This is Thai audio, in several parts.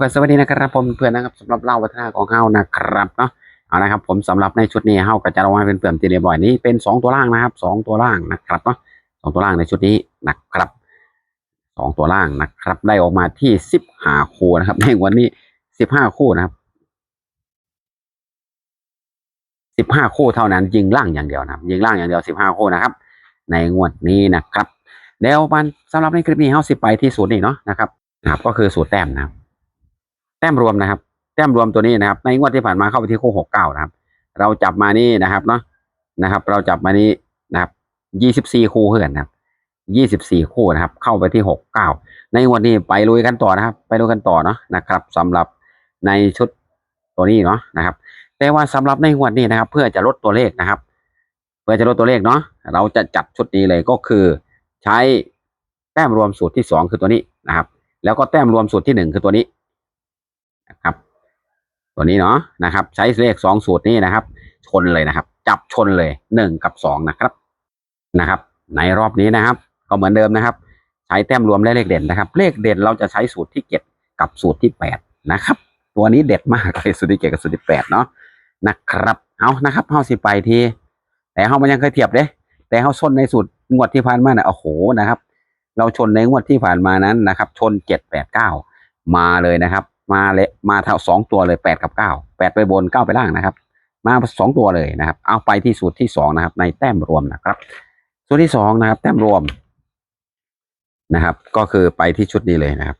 ก็สวัสดีนะครับผมเพื่อนนะครับสำหรับเล่าวัฒนาของเฮานะครับเนาะเอานะครับผมสำหรับในชุดนี้เฮาก็จะเอาไว้เป็นเปลือกตีเรียบร้อยนี้เป็นสองตัวล่างนะครับสองตัวล่างนะครับเนาะสองตัวล่างในชุดนี้นะครับสองตัวล่างนะครับ ได้ออกมาที่สิบห้าคู่นะครับในวันนี้สิบห้าคู่นะครับสิบห้าคู่เท่านั้นยิงล่างอย่างเดียวนะครับ ยิงล่างอย่างเดียวสิบห้าคู่นะครับ ในงวดนี้นะครับแล้วมันสำหรับในคลิปนี้เฮาสิไปที่สูตรนี้เนาะนะครับนะครับก็คือสูตรแต้มนะครับ แต้มรวมนะครับ แต้มรวมตัวนี้นะครับ ในงวดที่ผ่านมาเข้าไปที่คู่หกเก้านะครับ เราจับมานี่นะครับเนาะนะครับ เราจับมานี่นะครับยี่สิบสี่คู่เพื่อนนะครับยี่สิบสี่คู่นะครับ เข้าไปที่หกเก้าในงวดนี้ไปลุยกันต่อนะครับ ไปลุยกันต่อเนาะนะครับสำหรับในชุดตัวนี้เนาะนะครับ แต่ว่าสำหรับในงวดนี้นะครับ เพื่อจะลดตัวเลขนะครับ เพื่อจะลดตัวเลขเนาะเราจะจัดชุดนี้เลยก็คือ ใช้แต้มรวมสูตรที่สองคือตัวนี้นะครับ แล้วก็แต้มรวมสูตรที่หนึ่งคือตัวนี้ นะครับ ตัวนี้เนาะนะครับ ใช้เลขสองสูตรนี้นะครับ ชนเลยนะครับ จับชนเลยหนึ่งกับสองนะครับนะครับ ในรอบนี้นะครับ ก็เหมือนเดิมนะครับ ใช้แต้มรวมและเลขเด่นนะครับ เลขเด่นเราจะใช้สูตรที่เจ็ดกับสูตรที่แปดนะครับ ตัวนี้เด็ดมากเลยสูตรที่เจ็ดกับสูตรที่แปดเนาะนะครับเอานะครับเฮาสิไปทีแต่เฮามันยังเคยเทียบเด้ แต่เฮาชนในสูตรงวดที่ผ่านมาน่ะโอ้โหนะครับ เราชนในงวดที่ผ่านมานั้นนะครับ ชนเจ็ดแปดเก้ามาเลยนะครับ มาเลยมาเท่าสองตัวเลยแปดกับเก้าแปดไปบนเก้าไปล่างนะครับ มาสองตัวเลยนะครับ เอาไปที่สูตรที่สองนะครับ ในแต้มรวมนะครับ สูตรที่สองนะครับ แต้มรวมนะครับ ก็คือไปที่ชุดนี้เลยนะครับ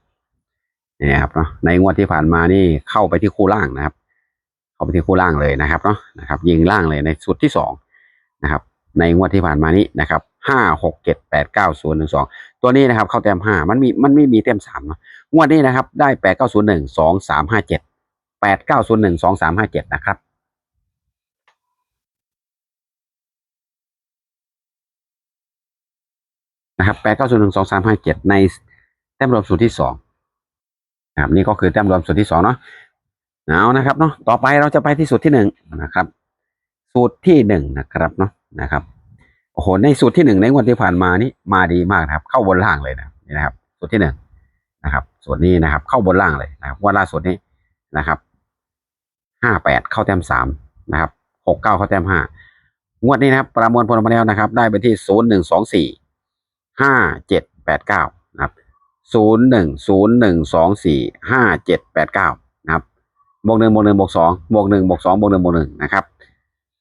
นี่ครับเนาะในงวดที่ผ่านมานี่เข้าไปที่คู่ล่างนะครับ เข้าไปที่คู่ล่างเลยนะครับเนาะนะครับ ยิงล่างเลยในสูตรที่สองนะครับ ในงวดที่ผ่านมานี้นะครับห้าหกเจ็ดแปดเก้าศูนย์หนึ่งสอง ตัวนี้นะครับ เข้าแต้มห้ามันมีมันไม่มีแต้มสามเนะงวดนี้นะครับ ได้แปดเก้าศูนย์หนึ่งสองสามห้าเจ็ดแปดเก้าศูนย์หนึ่งสองสามห้าเจ็ดนะครับนะครับแปดเก้าศูนย์หนึ่งสองสามห้าเจ็ดในแต้มรวมสูตรที่สองนะครับนี่ก็คือแต้มรวมสูตรที่สองเนาะเอานะครับเนาะต่อไปเราจะไปที่สูตรที่หนึ่งนะครับ สูตรที่หนึ่งนะครับเนาะนะครับ โอ้โหในสูตรที่หนึ่งในงวดที่ผ่านมานี่มาดีมากนะครับ เข้าบนล่างเลยนะนี่นะครับ สูตรที่หนึ่งนะครับส่วนนี้นะครับ เข้าบนล่างเลยนะครับว่าล่าสุดนี้นะครับห้าแปดเข้าแต้มสามนะครับหกเก้าเข้าแต้มห้างวดนี้นะครับ ประมวลผลมาแล้วนะครับ ได้ไปที่ศูนย์หนึ่งสองสี่ห้าเจ็ดแปดเก้านะครับศูนย์หนึ่งศูนย์หนึ่งสองสี่ห้าเจ็ดแปดเก้านะครับบวกหนึ่งบวกหนึ่งบวกสองบวกหนึ่งบวกสองบวกหนึ่งบวกหนึ่งนะครับ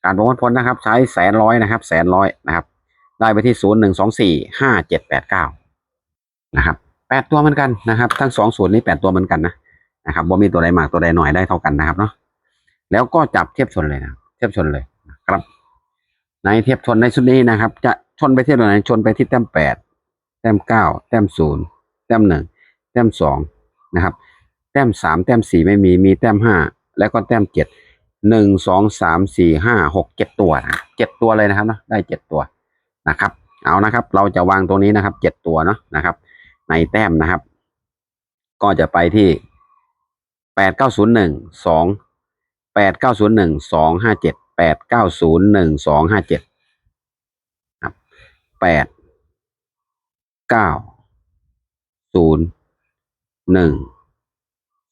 การประมวลผลนะครับ ใช้แสนร้อยนะครับ แสนร้อยนะครับ ได้ไปที่ศูนย์หนึ่งสองสี่ห้าเจ็ดแปดเก้านะครับแปดตัวเหมือนกันนะครับ ทั้งสองส่วนนี้แปดตัวเหมือนกันนะนะครับว่ามีตัวใดมากตัวใดหน่อยได้เท่ากันนะครับเนาะแล้วก็จับเทียบชนเลยนะเทียบชนเลยครับ ในเทียบชนในชุดนี้นะครับ จะชนไปที่ตัวไหนชนไปที่แต้มแปดแต้มเก้าแต้มศูนย์แต้มหนึ่งแต้มสองนะครับ แต้มสามแต้มสี่ไม่มีมีแต้มห้าแล้วก็แต้มเจ็ด หนึ่งสองสามสี่ห้าหกเจ็ดตัวนะเจ็ดตัวเลยนะครับเนาะได้เจ็ดตัวนะครับ เอานะครับ เราจะวางตรงนี้นะครับเจ็ดตัวเนาะนะครับ ในแต้มนะครับ ก็จะไปที่แปดเก้าศูนย์หนึ่งสองแปดเก้าศูนย์หนึ่งสองห้าเจ็ดแปดเก้าศูนย์หนึ่งสองห้าเจ็ดครับแปดเก้าศูนย์หนึ่ง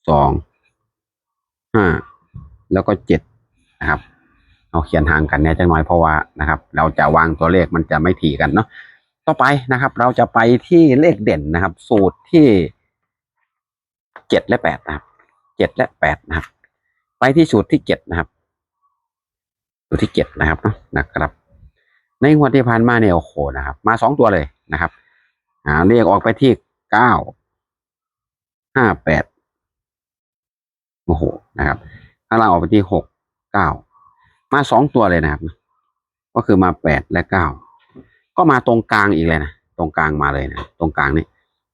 สองห้า แล้วก็เจ็ดนะครับเอาเขียนห่างกันเนี่ยจังน้อยเพราะว่านะครับ เราจะวางตัวเลขมันจะไม่ถี่กันเนาะต่อไปนะครับ เราจะไปที่เลขเด่นนะครับ สูตรที่เจ็ดและแปดนะครับเจ็ดและแปดนะครับ ไปที่สูตรที่เจ็ดนะครับสูตรที่เจ็ดนะครับนะครับ ในงวดที่ผ่านมาเนี่ยโอ้โหนะครับ มาสองตัวเลยนะครับอ่าเรียกออกไปที่เก้าห้าแปดโอ้โหนะครับางล่างออกไปที่หกเก้ามาสองตัวเลยนะครับ ก็คือมาแปดและเก้าก็มาตรงกลางอีกเลยนะตรงกลางมาเลยนะตรงกลางนี่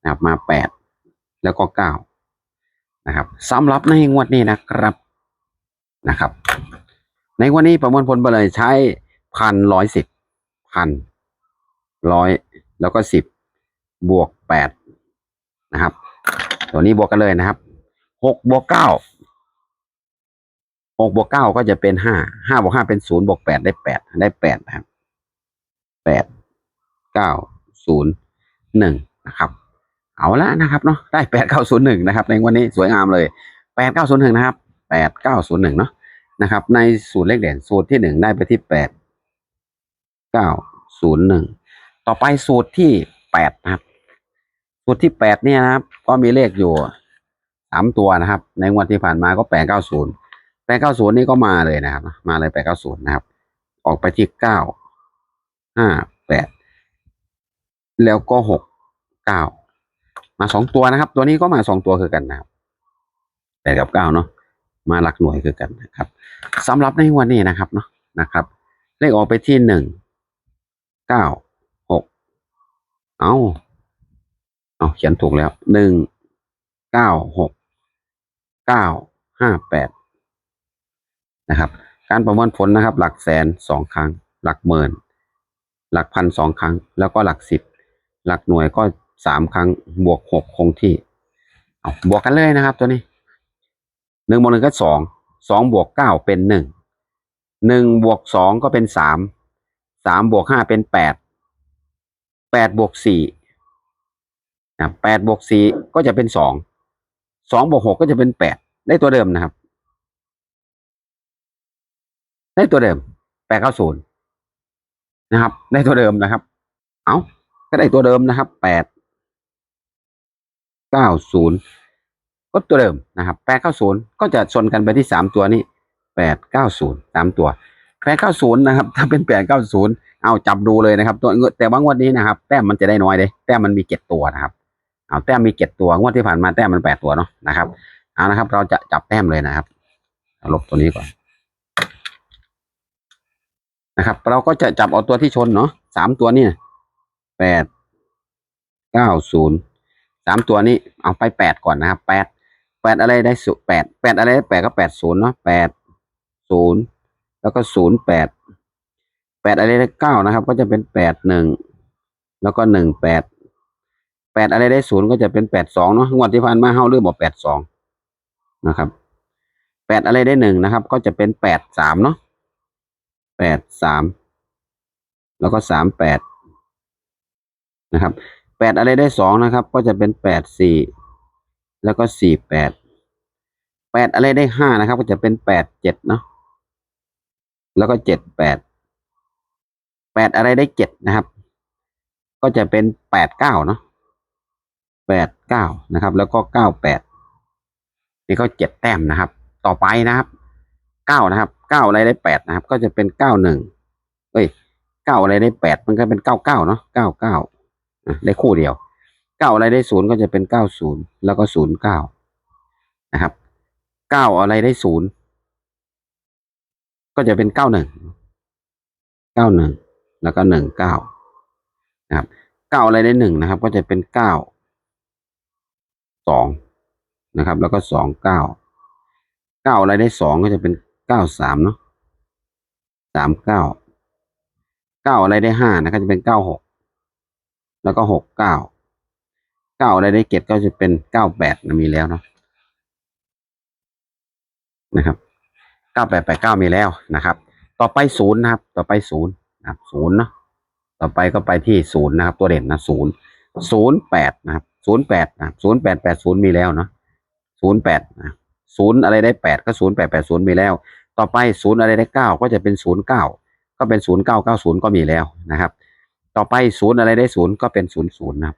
นะครับมาแปดแล้วก็เก้านะครับสำหรับในงวดนี้นะครับนะครับ ในวันนี้ประมวลผลไปเลยใช้พันร้อยสิบพันร้อยแล้วก็สิบบวกแปดนะครับ ตัวนี้บวกกันเลยนะครับหกบวกเก้า หกบวกเก้าก็จะเป็นห้าห้าบวกห้าเป็นศูนย์บวกแปดได้แปดได้แปดนะครับแปดเก้าศูนย์หนึ่งนะครับ เอาละนะครับเนาะได้แปดเก้าศูนย์หนึ่งนะครับ ในวันนี้สวยงามเลยแปดเก้าศูนย์หนึ่งนะครับแปดเก้าศูนย์หนึ่งเนาะนะครับ ในสูตรเลขเด่นสูตรที่หนึ่งได้ไปที่แปดเก้าศูนย์หนึ่งต่อไปสูตรที่แปดนะครับ สูตรที่แปดเนี่ยนะครับ ก็มีเลขอยู่สามตัวนะครับ ในงวดที่ผ่านมาก็แปดเก้าศูนย์ แปดเก้าศูนย์นี่ก็มาเลยนะครับ มาเลยแปดเก้าศูนย์นะครับ ออกไปที่เก้าห้าแปดแล้วก็หกเก้ามาสองตัวนะครับ ตัวนี้ก็มาสองตัวคือกันนะครับแปดกับเก้าเนาะมาหลักหน่วยคือกันนะครับสำหรับในวันนี้นะครับเนาะนะครับ เลขออกไปที่หนึ่งเก้าหกเอาเอาเขียนถูกแล้วหนึ่งเก้าหกเก้าห้าแปด นะครับ การประเมวลผลนะครับ หลักแสนสองครั้ง หลักหมื่น หลักพันสองครั้ง แล้วก็หลักสิบ หลักหน่วยก็สามครั้ง บวกหกคงที่เอาบวกกันเลยนะครับ ตัวนี้หนึ่งบวกหนึ่งก็สองสองบวกเก้าเป็นหนึ่งหนึ่งบวกสองก็เป็นสามสามบวกห้าเป็นแปดแปดบวกสี่นะแปดบวกสี่ก็จะเป็นสองสองบวกหกก็จะเป็นแปดได้ตัวเดิมนะครับ ได้ตัวเดิมแปดเก้าศูนย์นะครับ ได้ตัวเดิมนะครับ เอาก็ได้ตัวเดิมนะครับแปดเก้าศูนย์ก็ตัวเดิมนะครับแปดเก้าศูนย์ก็จะชนกันไปที่สามตัวนี้แปดเก้าศูนย์สามตัวแปดเก้าศูนย์นะครับ ถ้าเป็นแปดเก้าศูนย์เอาจับดูเลยนะครับ ตัวแต่บางวันนี้นะครับ แต้มมันจะได้น้อยเลยแต้มมันมีเจ็ดตัวนะครับเอาแต้มมีเจ็ดตัวงวดที่ผ่านมาแต้มมันแปดตัวเนาะนะครับเอานะครับ เราจะจับแต้มเลยนะครับลบตัวนี้ก่อน นะครับ เราก็จะจับเอาตัวที่ชนเนาะสามตัวนี่แปดเก้าศูนย์สามตัวนี้เอาไปแปดก่อนนะครับแปดแปดอะไรได้สุแปดแปดอะไรได้แปดก็แปดศูนย์เนาะแปดศูนย์แล้วก็ศูนย์แปดแปดอะไรได้เก้านะครับ ก็จะเป็นแปดหนึ่งแล้วก็หนึ่งแปดแปดอะไรได้ศูนย์ก็จะเป็นแปดสองเนาะงวดที่ผ่านมาเฮาเริ่มบอกแปดสองนะครับแปดอะไรได้หนึ่งนะครับ ก็จะเป็นแปดสามเนาะ แปดสามแล้วก็สามแปดนะครับแปดอะไรได้สองนะครับ ก็จะเป็นแปดสี่แล้วก็สี่แปดแปดอะไรได้ห้านะครับ ก็จะเป็นแปดเจ็ดเนาะแล้วก็เจ็ดแปดแปดอะไรได้เจ็ดนะครับ ก็จะเป็นแปดเก้าเนาะแปดเก้านะครับ แล้วก็เก้าแปดนี่ก็เจ็ดแต้มนะครับ ต่อไปนะครับเก้านะครับ เก้าอะไรได้แปดนะครับ ก็จะเป็นเก้าหนึ่งเอ้ยเก้าอะไรได้แปดมันก็เป็นเก้าเก้าเนาะเก้าเก้าได้คู่เดียวเก้าอะไรได้ศูนย์ก็จะเป็นเก้าศูนย์แล้วก็ศูนย์เก้านะครับเก้าอะไรได้ศูนย์ก็จะเป็นเก้าหนึ่งเก้าหนึ่งแล้วก็หนึ่งเก้านะครับเก้าอะไรได้หนึ่งนะครับ ก็จะเป็นเก้าสองนะครับ แล้วก็สองเก้าเก้าอะไรได้สองก็จะเป็น เก้าสามเนาะสามเก้าเก้าอะไรได้ห้านะก็จะเป็นเก้าหกแล้วก็หกเก้าเก้าอะไรได้เจ็ดก็จะเป็นเก้าแปดนะมีแล้วเนาะนะครับเก้าแปดแปดเก้ามีแล้วนะครับ ต่อไปศูนย์นะครับ ต่อไปศูนย์นะครับศูนย์เนาะต่อไปก็ไปที่ศูนย์นะครับ ตัวเด่นนะศูนย์ศูนย์แปดนะครับศูนย์แปดนะศูนย์แปดแปดศูนย์มีแล้วเนาะศูนย์แปดนะศูนย์อะไรได้แปดก็ศูนย์แปดแปดศูนย์มีแล้ว ต่อไปศูนย์อะไรได้เก้าก็จะเป็นศูนย์เก้าก็เป็นศูนย์เก้าเก้าศูนย์ก็มีแล้วนะครับ ต่อไปศูนย์อะไรได้ศูนย์ก็เป็นศูนย์ศูนย์นะครับ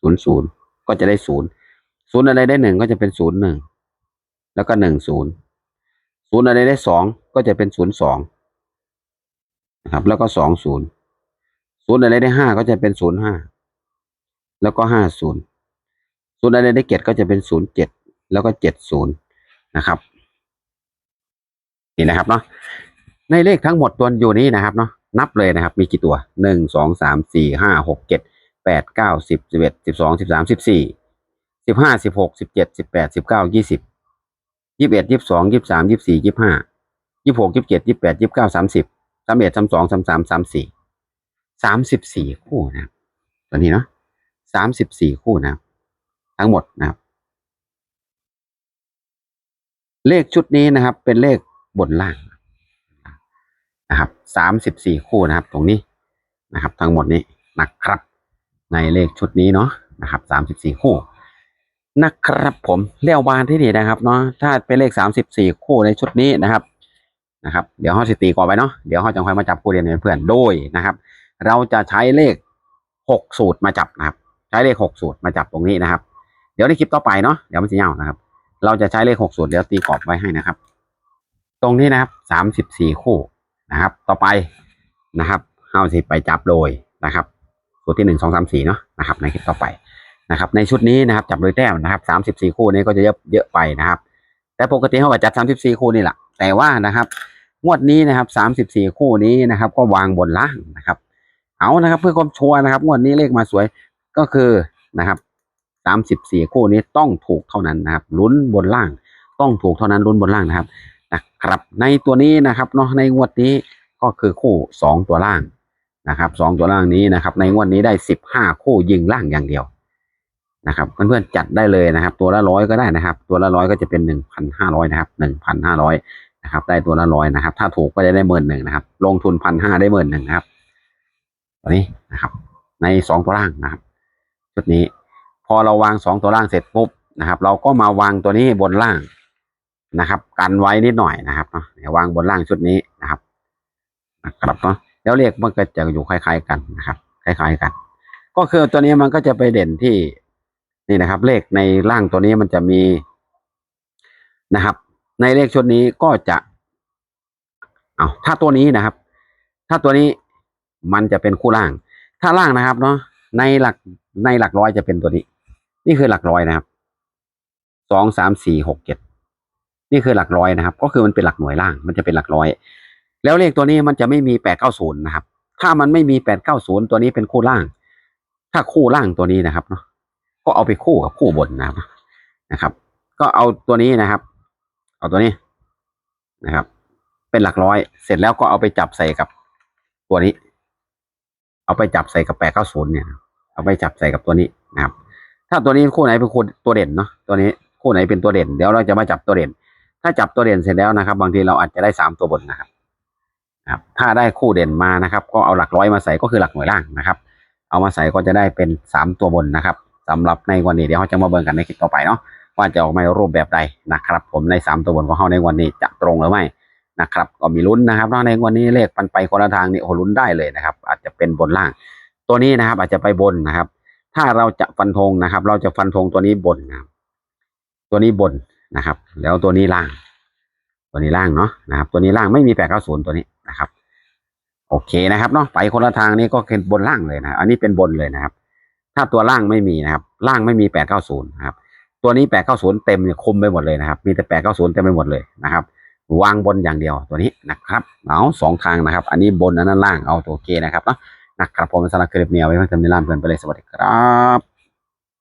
ศูนย์ศูนย์ก็จะได้ศูนย์ศูนย์อะไรได้หนึ่งก็จะเป็นศูนย์หนึ่งแล้วก็หนึ่งศูนย์ศูนย์อะไรได้สองก็จะเป็นศูนย์สองนะครับแล้วก็สองศูนย์ศูนย์อะไรได้ห้าก็จะเป็นศูนย์ห้าแล้วก็ห้าศูนย์ศูนย์อะไรได้เจ็ดก็จะเป็นศูนย์เจ็ดแล้วก็เจ็ดศูนย์นะครับ นี่นะครับเนาะในเลขทั้งหมดตัวอยู่นี้นะครับเนาะนับเลยนะครับ มีกี่ตัวหนึ่งสองสามสี่ห้าหกเจ็ดแปดเก้าสิบสิบเอ็ดสิบสองสิบสามสิบสี่สิบห้าสิบหกสิบเจ็ดสิบแปดสิบเก้ายี่สิบยี่สิบเอ็ดยี่สิบสองยี่สิบสามยี่สิบสี่ยี่สิบห้ายี่สิบหกยี่สิบเจ็ดยี่สิบแปดยี่สิบเก้าสามสิบสามเอ็ดสามสองสามสามสามสี่สามสิบสี่คู่นะตัวนี้เนาะสามสิบสี่คู่นะทั้งหมดนะครับ เลขชุดนี้นะครับ เป็นเลข บนล่างนะครับสามสิบสี่คู่นะครับ ตรงนี้นะครับ ทั้งหมดนี้นะครับ ในเลขชุดนี้เนาะนะครับสามสิบสี่คู่นะครับผมเลี้ยวบานที่นี่นะครับเนาะถ้าเป็นเลขสามสิบสี่คู่ในชุดนี้นะครับนะครับ เดี๋ยวเขาสิตีก่อนไปเนาะเดี๋ยวเขาจะค่อยมาจับคู่เรียนเพื่อนโดยนะครับ เราจะใช้เลขหกสูตรมาจับนะครับ ใช้เลขหกสูตรมาจับตรงนี้นะครับ เดี๋ยวในคลิปต่อไปเนาะเดี๋ยวมันจะยาวนะครับ เราจะใช้เลขหกสูตรเดี๋ยวตีกรอบไว้ให้นะครับ ตรงนี้นะครับสามสิบสี่คู่นะครับ ต่อไปนะครับเฮาสิไปจับโดยนะครับสูตรที่หนึ่งสองสามสี่เนาะนะครับ ในคลิปต่อไปนะครับ ในชุดนี้นะครับ จับโดยแต้มนะครับสามสิบสี่คู่นี้ก็จะเยอะเยอะไปนะครับ แต่ปกติเขาว่าจัดสามสิบสี่คู่นี่แหละแต่ว่านะครับ งวดนี้นะครับสามสิบสี่คู่นี้นะครับ ก็วางบนล่างนะครับ เอานะครับ เพื่อความชัวร์นะครับ งวดนี้เลขมาสวยก็คือนะครับสามสิบสี่คู่นี้ต้องถูกเท่านั้นนะครับลุ้นบนล่าง ต้องถูกเท่านั้นลุ้นบนล่างนะครับ นะครับ ในตัวนี้นะครับเนาะในงวดนี้ก็คือคู่สองตัวล่างนะครับสองตัวล่างนี้นะครับ ในงวดนี้ได้สิบห้าคู่ยิงล่างอย่างเดียวนะครับเพื่อนๆจัดได้เลยนะครับ ตัวละร้อยก็ได้นะครับ ตัวละร้อยก็จะเป็นหนึ่งพันห้าร้อยนะครับหนึ่งพันห้าร้อยนะครับ ได้ตัวละร้อยนะครับ ถ้าถูกก็จะได้หมื่นหนึ่งนะครับ ลงทุนพันห้าได้หมื่นหนึ่งนะครับตัวนี้นะครับ ในสองตัวล่างนะครับชุดนี้ พอเราวางสองตัวล่างเสร็จปุ๊บนะครับ เราก็มาวางตัวนี้บนล่าง นะครับ กันไว้นิดหน่อยนะครับเนาะววางบนล่างชุดนี้นะครับนะครับเนาะแล้วเลขมันก็จะอยู่คล้าย ๆกันนะครับ คล้าย ๆกัน ก็คือตัวนี้มันก็จะไปเด่นที่นี่นะครับ เลขในล่างตัวนี้มันจะมีนะครับ ในเลขชุดนี้ก็จะเอาถ้าตัวนี้นะครับ ถ้าตัวนี้มันจะเป็นคู่ล่าง ถ้าล่างนะครับเนาะในหลักในหลักร้อยจะเป็นตัวนี้ นี่คือหลักร้อยนะครับสองสามสี่หกเจ็ด นี่คือหลักร้อยนะครับ ก็คือมันเป็นหลักหน่วยล่าง มันจะเป็นหลักร้อย แล้วเลขตัวนี้มันจะไม่มีแปดเก้าศูนย์นะครับ ถ้ามันไม่มีแปดเก้าศูนย์ตัวนี้เป็นคู่ล่าง ถ้าคู่ล่างตัวนี้นะครับเนาะก็เอาไปคู่กับคู่บนนะครับนะครับ ก็เอาตัวนี้นะครับ เอาตัวนี้นะครับ เป็นหลักร้อย เสร็จแล้วก็เอาไปจับใส่กับตัวนี้ เอาไปจับใส่กับแปดเก้าศูนย์เนี่ย เอาไปจับใส่กับตัวนี้นะครับ ถ้าตัวนี้คู่ไหนเป็นคู่ตัวเด่นเนาะตัวนี้คู่ไหนเป็นตัวเด่น เดี๋ยวเราจะมาจับตัวเด่น ถ้าจับตัวเด่นเสร็จแล้วนะครับ บางทีเราอาจจะได้สามตัวบนนะครับครับ ถ้าได้คู่เด่นมานะครับ ก็เอาหลักร้อยมาใส่ก็คือหลักหน่วยล่างนะครับ เอามาใส่ก็จะได้เป็นสามตัวบนนะครับสำหรับในวันนี้เดี๋ยวเราจะมาเบิ่งกันในคลิปต่อไปเนาะว่าจะออกมารูปแบบใดนะครับ ผมในสามตัวบนของเขาในวันนี้จะตรงหรือไม่นะครับ ก็มีลุ้นนะครับเนาะในวันนี้เลขปันไปคนละทางนี่โอ้ลุ้นได้เลยนะครับ อาจจะเป็นบนล่าง ตัวนี้นะครับ อาจจะไปบนนะครับ ถ้าเราจะฟันธงนะครับ เราจะฟันธงตัวนี้บนนะครับตัวนี้บน นะครับ แล้วตัวนี้ล่าง ตัวนี้ล่างเนาะนะครับ ตัวนี้ล่างไม่มีแปดเก้าศูนย์ตัวนี้นะครับ โอเคนะครับเนาะไปคนละทางนี้ก็เป็นบนล่างเลยนะอันนี้เป็นบนเลยนะครับ ถ้าตัวล่างไม่มีนะครับ ล่างไม่มีแปดเก้าศูนย์นะครับ ตัวนี้แปดเก้าศูนย์เต็มเนี่ยคุมไปหมดเลยนะครับ มีแต่แปดเก้าศูนย์เต็มไปหมดเลยนะครับวางบนอย่างเดียวตัวนี้นะครับเอาสองทางนะครับ อันนี้บนอันนั้นล่างเอาตัวโอเคนะครับเนาะนะครับผมสำหรับคลิปนี้เอาไว้เพื่อนๆในร้านเพื่อนไปเลยสวัสดีครับ